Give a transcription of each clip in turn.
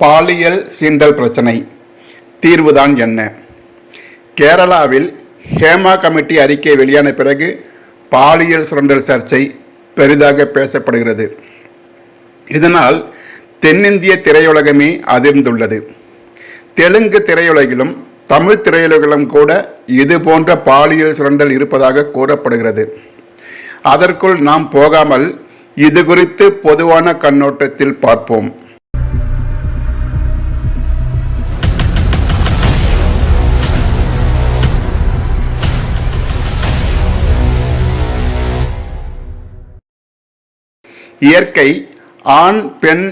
பாலியல் சீண்டல் பிரச்சனை. தீர்வுதான் என்ன? கேரளாவில் ஹேமா கமிட்டி அறிக்கை வெளியான பிறகு பாலியல் சுரண்டல் சர்ச்சை பெரிதாக பேசப்படுகிறது. இதனால் தென்னிந்திய திரையுலகமே அதிர்ந்துள்ளது. தெலுங்கு திரையுலகிலும் தமிழ் திரையுலகிலும் கூட இது போன்ற பாலியல் சுரண்டல் இருப்பதாக கூறப்படுகிறது. அதற்குள் நாம் போகாமல் இது குறித்து பொதுவான கண்ணோட்டத்தில் பார்ப்போம். இயற்கை ஆண் பெண்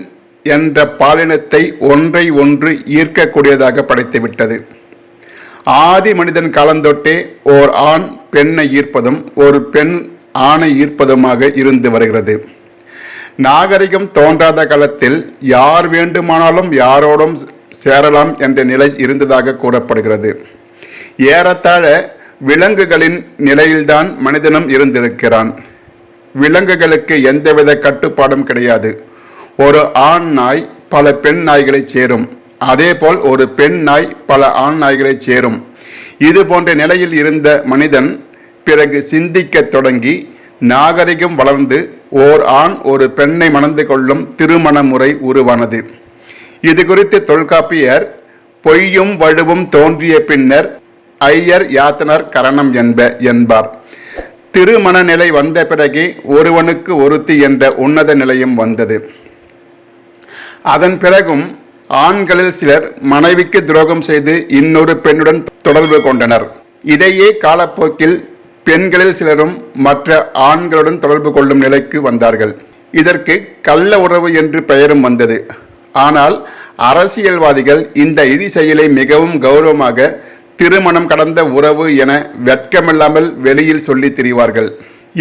என்ற பாலினத்தை ஒன்றை ஒன்று ஈர்க்கக்கூடியதாக படைத்துவிட்டது. ஆதி மனிதன் காலந்தொட்டே ஓர் ஆண் பெண்ணை ஈர்ப்பதும் ஒரு பெண் ஆணை ஈர்ப்பதுமாக இருந்து வருகிறது. நாகரிகம் தோன்றாத காலத்தில் யார் வேண்டுமானாலும் யாரோடும் சேரலாம் என்ற நிலை இருந்ததாக கூறப்படுகிறது. ஏறத்தாழ விலங்குகளின் நிலையில்தான் மனிதனும் இருந்திருக்கிறான். விலங்குகளுக்கு எந்தவித கட்டுப்பாடும் கிடையாது. ஒரு ஆண் நாய் பல பெண் நாய்களை சேரும். அதேபோல் ஒரு பெண் நாய் பல ஆண் நாய்களை சேரும். இது போன்ற நிலையில் இருந்த மனிதன் பிறகு சிந்திக்கத் தொடங்கி நாகரிகம் வளர்ந்து ஓர் ஆண் ஒரு பெண்ணை மணந்து கொள்ளும் திருமண முறை உருவானது. இது குறித்து தொல்காப்பியர் பொய்யும் வழுவும் தோன்றிய பின்னர் ஐயர் யாத்தனர் கரணம் என்ப என்பார். திருமண நிலை வந்த பிறகே ஒருவனுக்கு ஒருத்தி என்ற உன்னத நிலையும் வந்தது. அதன் பிறகும் ஆண்களில் சிலர் மனைவிக்கு துரோகம் செய்து இன்னொரு பெண்ணுடன் தொடர்பு கொண்டனர். இதையே காலப்போக்கில் பெண்களில் சிலரும் மற்ற ஆண்களுடன் தொடர்பு கொள்ளும் நிலைக்கு வந்தார்கள். இதற்கு கள்ள உறவு என்று பெயரும் வந்தது. ஆனால் அரசியல்வாதிகள் இந்த இழி செயலை மிகவும் கௌரவமாக திருமணம் கடந்த உறவு என வெட்கமில்லாமல் வெளியில் சொல்லி திரிவார்கள்.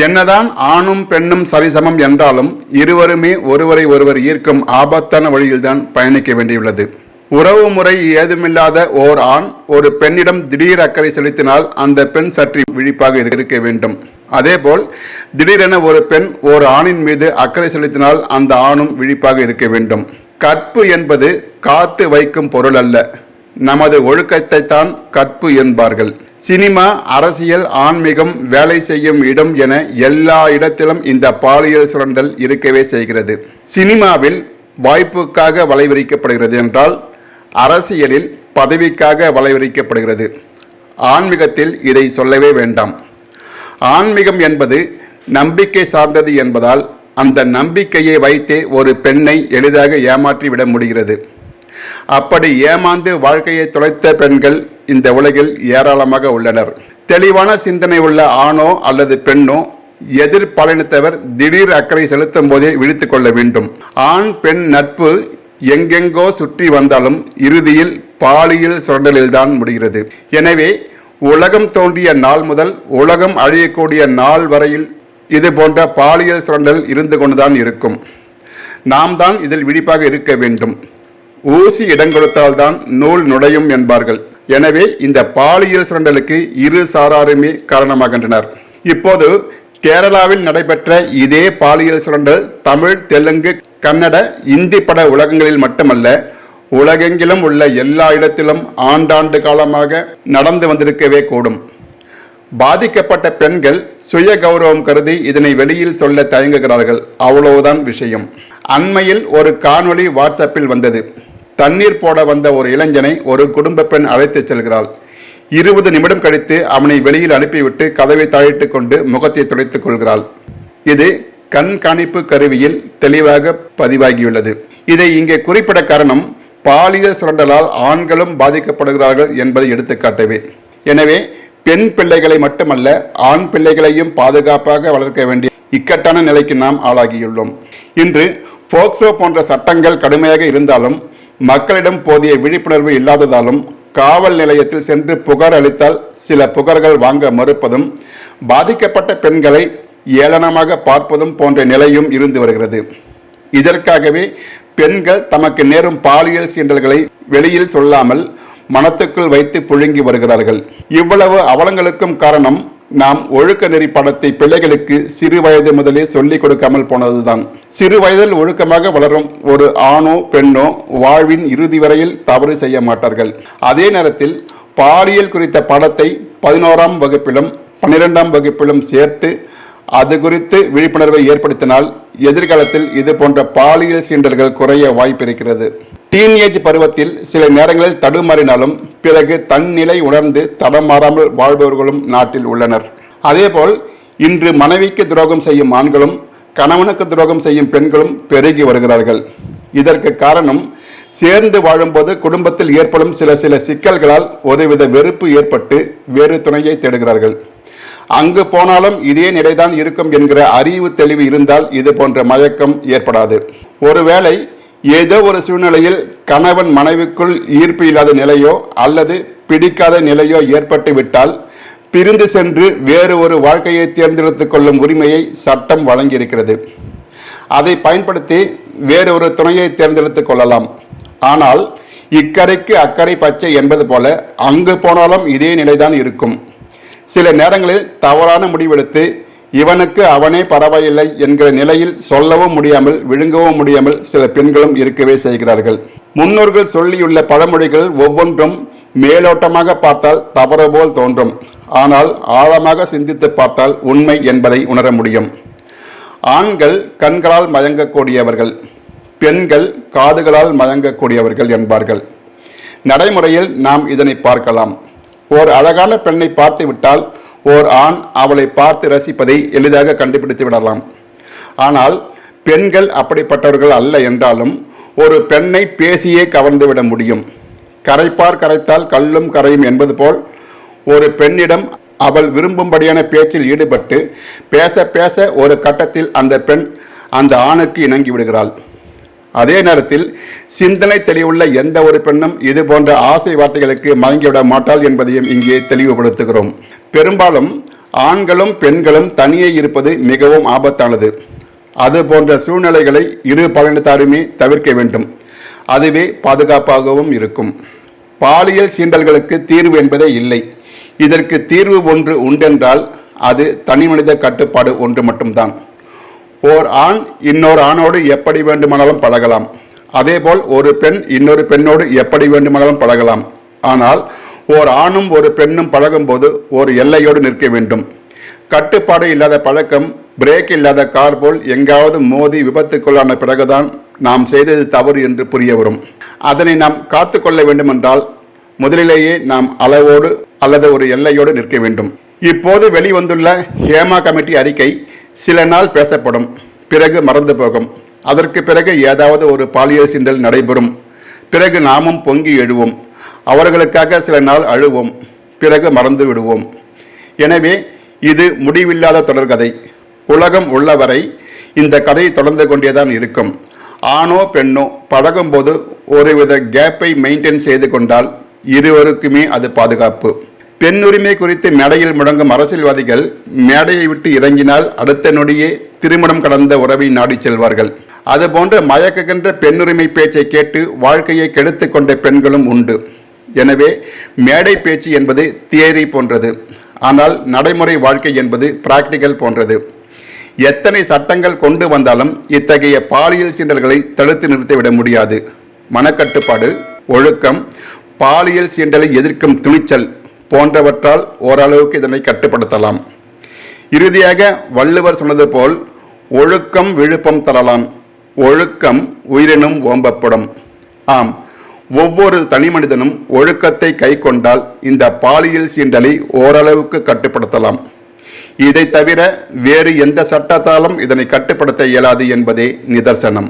என்னதான் ஆணும் பெண்ணும் சரிசமம் என்றாலும் இருவருமே ஒருவரை ஒருவர் ஈர்க்கும் ஆபத்தான வழியில்தான் பயணிக்க வேண்டியுள்ளது. உறவு முறை ஏதுமில்லாத ஓர் ஆண் ஒரு பெண்ணிடம் திடீர் அக்கறை செலுத்தினால் அந்த பெண் சற்று விழிப்பாக இருக்க வேண்டும். அதேபோல் திடீரென ஒரு பெண் ஒரு ஆணின் மீது அக்கறை செலுத்தினால் அந்த ஆணும் விழிப்பாக இருக்க வேண்டும். கற்பு என்பது காத்து வைக்கும் பொருள் அல்ல. நமது ஒழுக்கத்தை தான் கற்பு என்பார்கள். சினிமா அரசியல் ஆன்மீகம் வேலை செய்யும் இடம் என எல்லா இடத்திலும் இந்த பாலியல் சுரண்டல் இருக்கவே செய்கிறது. சினிமாவில் வாய்ப்புக்காக வலைவிரிக்கப்படுகிறது என்றால் அரசியலில் பதவிக்காக வலைவிரிக்கப்படுகிறது. ஆன்மீகத்தில் இதை சொல்லவே வேண்டாம். ஆன்மீகம் என்பது நம்பிக்கை சார்ந்தது என்பதால் அந்த நம்பிக்கையை வைத்தே ஒரு பெண்ணை எளிதாக ஏமாற்றி விட முடிகிறது. அப்படி ஏமாந்து வாழ்க்கையை தொலைத்த பெண்கள் இந்த உலகில் ஏராளமாக உள்ளனர். தெளிவான சிந்தனை உள்ள ஆணோ அல்லது பெண்ணோ எதிர்பாலினத்தவர் திடீர் அக்கறை செலுத்தும் போதே விழித்துக் கொள்ள வேண்டும். ஆண் பெண் நட்பு எங்கெங்கோ சுற்றி வந்தாலும் இறுதியில் பாலியல் சுரண்டலில்தான் முடிகிறது. எனவே உலகம் தோன்றிய நாள் முதல் உலகம் அழியக்கூடிய நாள் வரையில் இது போன்ற பாலியல் சுரண்டல் இருந்து கொண்டுதான் இருக்கும். நாம் தான் இதில் விழிப்பாக இருக்க வேண்டும். ஊசி இடம் கொடுத்தால்தான் நூல் நுழையும் என்பார்கள். எனவே இந்த பாலியல் சுரண்டலுக்கு இரு சாராருமே காரணமாகின்றனர். இப்போது கேரளாவில் நடைபெற்ற இதே பாலியல் சுரண்டல் தமிழ் தெலுங்கு கன்னட இந்தி பட உலகங்களில் மட்டுமல்ல உலகெங்கிலும் உள்ள எல்லா இடத்திலும் ஆண்டாண்டு காலமாக நடந்து வந்திருக்கவே கூடும். பாதிக்கப்பட்ட பெண்கள் சுய கௌரவம் கருதி இதனை வெளியில் சொல்ல தயங்குகிறார்கள். அவ்வளவுதான் விஷயம். அண்மையில் ஒரு காணொளி வாட்ஸ்அப்பில் வந்தது. தண்ணீர் போட வந்த ஒரு இளைஞனை ஒரு குடும்ப பெண் அழைத்துச் செல்கிறாள். இருபது நிமிடம் கழித்து அவனை வெளியில் அனுப்பிவிட்டு கதவை தாழிட்டுக் கொண்டு முகத்தை துடைத்துக் கொள்கிறாள். இது கண்காணிப்பு கருவியில் தெளிவாக பதிவாகியுள்ளது. இதை இங்கே குறிப்பிட காரணம் பாலியல் சுரண்டலால் ஆண்களும் பாதிக்கப்படுகிறார்கள் என்பதை எடுத்துக்காட்டவே எனவே பெண் பிள்ளைகளை மட்டுமல்ல ஆண் பிள்ளைகளையும் பாதுகாப்பாக வளர்க்க வேண்டிய இக்கட்டான நிலைக்கு நாம் ஆளாகியுள்ளோம். இன்று போக்சோ போன்ற சட்டங்கள் கடுமையாக இருந்தாலும் மக்களிடம் போதிய விழிப்புணர்வு இல்லாததாலும் காவல் நிலையத்தில் சென்று புகார் அளித்தால் சில புகார்கள் வாங்க மறுப்பதும் பாதிக்கப்பட்ட பெண்களை ஏளனமாக பார்ப்பதும் போன்ற நிலையும் இருந்து வருகிறது. இதற்காகவே பெண்கள் தமக்கு நேரும் பாலியல் சீண்டல்களை வெளியில் சொல்லாமல் மனத்துக்குள் வைத்து புழுங்கி வருகிறார்கள். இவ்வளவு அவலங்களுக்கும் காரணம் நாம் ஒழுக்க நெறி படத்தை பிள்ளைகளுக்கு சிறு வயது முதலே சொல்லிக் கொடுக்காமல் போனதுதான். சிறு வயதில் ஒழுக்கமாக வளரும் ஒரு ஆணோ பெண்ணோ வாழ்வின் இறுதி வரையில் தவறு செய்ய மாட்டார்கள். அதே நேரத்தில் பாலியல் குறித்த படத்தை பதினோராம் வகுப்பிலும் பன்னிரெண்டாம் வகுப்பிலும் சேர்த்து அது குறித்து விழிப்புணர்வை ஏற்படுத்தினால் எதிர்காலத்தில் இது போன்ற பாலியல் சீண்டல்கள் குறைய வாய்ப்பிருக்கிறது. டீனேஜ் பருவத்தில் சில நேரங்களில் தடுமாறினாலும் பிறகு தன்னிலை உணர்ந்து தடமாறாமல் வாழ்பவர்களும் நாட்டில் உள்ளனர். அதேபோல் இன்று மனைவிக்கு துரோகம் செய்யும் ஆண்களும் கணவனுக்கு துரோகம் செய்யும் பெண்களும் பெருகி வருகிறார்கள். இதற்கு காரணம் சேர்ந்து வாழும்போது குடும்பத்தில் ஏற்படும் சில சில சிக்கல்களால் ஒருவித வெறுப்பு ஏற்பட்டு வேறு துணையை தேடுகிறார்கள். அங்கு போனாலும் இதே நிலைதான் இருக்கும் என்கிற அறிவு தெளிவு இருந்தால் இது போன்ற மயக்கம் ஏற்படாது. ஒருவேளை ஏதோ ஒரு சூழ்நிலையில் கணவன் மனைவிக்குள் ஈர்ப்பு இல்லாத நிலையோ அல்லது பிடிக்காத நிலையோ ஏற்பட்டு விட்டால் பிரிந்து சென்று வேறு ஒரு வாழ்க்கையை தேர்ந்தெடுத்துக் கொள்ளும் உரிமையை சட்டம் வழங்கியிருக்கிறது. அதை பயன்படுத்தி வேறு ஒரு துணையை தேர்ந்தெடுத்துக் கொள்ளலாம். ஆனால் இக்கரைக்கு அக்கறை பச்சை என்பது போல அங்கு போனாலும் இதே நிலைதான் இருக்கும். சில நேரங்களில் தவறான முடிவெடுத்து இவனுக்கு அவனே பரவாயில்லை என்கிற நிலையில் சொல்லவும் முடியாமல் விழுங்கவும் முடியாமல் சில பெண்களும் இருக்கவே செய்கிறார்கள். முன்னோர்கள் சொல்லியுள்ள பழமொழிகள் ஒவ்வொன்றும் மேலோட்டமாக பார்த்தால் தவறு போல் தோன்றும். ஆனால் ஆழமாக சிந்தித்து பார்த்தால் உண்மை என்பதை உணர முடியும். ஆண்கள் கண்களால் மயங்கக்கூடியவர்கள் பெண்கள் காதுகளால் மயங்கக்கூடியவர்கள் என்பார்கள். நடைமுறையில் நாம் இதனை பார்க்கலாம். ஓர் அழகான பெண்ணை பார்த்துவிட்டால் ஓர் ஆண் அவளை பார்த்து ரசிப்பதை எளிதாக கண்டுபிடித்து விடலாம். ஆனால் பெண்கள் அப்படிப்பட்டவர்கள் அல்ல என்றாலும் ஒரு பெண்ணை பேசியே கவர்ந்து விட முடியும். கரைப்பார் கரைத்தால் கல்லும் கரையும் என்பது போல் ஒரு பெண்ணிடம் அவள் விரும்பும்படியான பேச்சில் ஈடுபட்டு பேச பேச ஒரு கட்டத்தில் அந்த பெண் அந்த ஆணுக்கு இணங்கி விடுகிறாள். அதே நேரத்தில் சிந்தனை தெளிவுள்ள எந்த ஒரு பெண்ணும் இது போன்ற ஆசை வார்த்தைகளுக்கு மயங்கிவிட மாட்டாள் என்பதையும் இங்கே தெளிவுபடுத்துகிறோம். பெரும்பாலும் ஆண்களும் பெண்களும் தனியே இருப்பது மிகவும் ஆபத்தானது. அது போன்ற சூழ்நிலைகளை இரு பாலினத்தாருமே தவிர்க்க வேண்டும். அதுவே பாதுகாப்பாகவும் இருக்கும். பாலியல் சீண்டல்களுக்கு தீர்வு என்பதே இல்லை. இதற்கு தீர்வு ஒன்று உண்டென்றால் அது தனிமனித கட்டுப்பாடு ஒன்று மட்டும்தான். ஓர் ஆண் இன்னொரு ஆணோடு எப்படி வேண்டுமானாலும் பழகலாம். அதேபோல் ஒரு பெண் இன்னொரு பெண்ணோடு எப்படி வேண்டுமானாலும் பழகலாம். ஆனால் ஓர் ஆணும் ஒரு பெண்ணும் பழகும்போது ஒரு எல்லையோடு நிற்க வேண்டும். கட்டுப்பாடு இல்லாத பழக்கம் பிரேக் இல்லாத கார் போல் எங்காவது மோதி விபத்துக்குள்ளான பிறகுதான் நாம் செய்தது தவறு என்று புரிய வரும். அதனை நாம் காத்து கொள்ள வேண்டுமென்றால் முதலிலேயே நாம் அளவோடு அல்லது ஒரு எல்லையோடு நிற்க வேண்டும். இப்போது வெளிவந்துள்ள ஹேமா கமிட்டி அறிக்கை சில நாள் பேசப்படும் பிறகு மறந்து போகும். அதற்கு பிறகு ஏதாவது ஒரு பாலியல் சிண்டல் நடைபெறும். பிறகு நாமும் பொங்கி எழுவோம். அவர்களுக்காக சில நாள் அழுவோம் பிறகு மறந்து விடுவோம். எனவே இது முடிவில்லாத தொடர்கதை. உலகம் உள்ளவரை இந்த கதை தொடர்ந்து கொண்டேதான் இருக்கும். ஆணோ பெண்ணோ பழகும்போது ஒருவித கேப்பை மெயின்டைன் செய்து கொண்டால் இருவருக்குமே அது பாதுகாப்பு. பெண்ணுரிமை குறித்து மேடையில் முழங்கும் அரசியல்வாதிகள் மேடையை விட்டு இறங்கினால் அடுத்த நொடியே திருமணம் கடந்த உறவை நாடி செல்வார்கள். அதுபோன்ற மயக்குகின்ற பெண்ணுரிமை பேச்சை கேட்டு வாழ்க்கையை கெடுத்து கொண்ட பெண்களும் உண்டு. எனவே மேடை பேச்சு என்பது தியரி போன்றது. ஆனால் நடைமுறை வாழ்க்கை என்பது பிராக்டிக்கல் போன்றது. எத்தனை சட்டங்கள் கொண்டு வந்தாலும் இத்தகைய பாலியல் சீண்டல்களை தடுத்து நிறுத்திவிட முடியாது. மனக்கட்டுப்பாடு ஒழுக்கம் பாலியல் சீண்டலை எதிர்க்கும் துணிச்சல் போன்றவற்றால் ஓரளவுக்கு இதனை கட்டுப்படுத்தலாம். இறுதியாக வள்ளுவர் சொன்னது போல் ஒழுக்கம் விழுப்பம் தரலாம். ஒழுக்கம் உயிரினும் ஓம்பப்படும். ஆம் ஒவ்வொரு தனி மனிதனும் ஒழுக்கத்தை கை கொண்டால் இந்த பாலியல் சீண்டலை ஓரளவுக்கு கட்டுப்படுத்தலாம். இதை தவிர வேறு எந்த சட்டத்தாலும் இதனை கட்டுப்படுத்த இயலாது என்பதே நிதர்சனம்.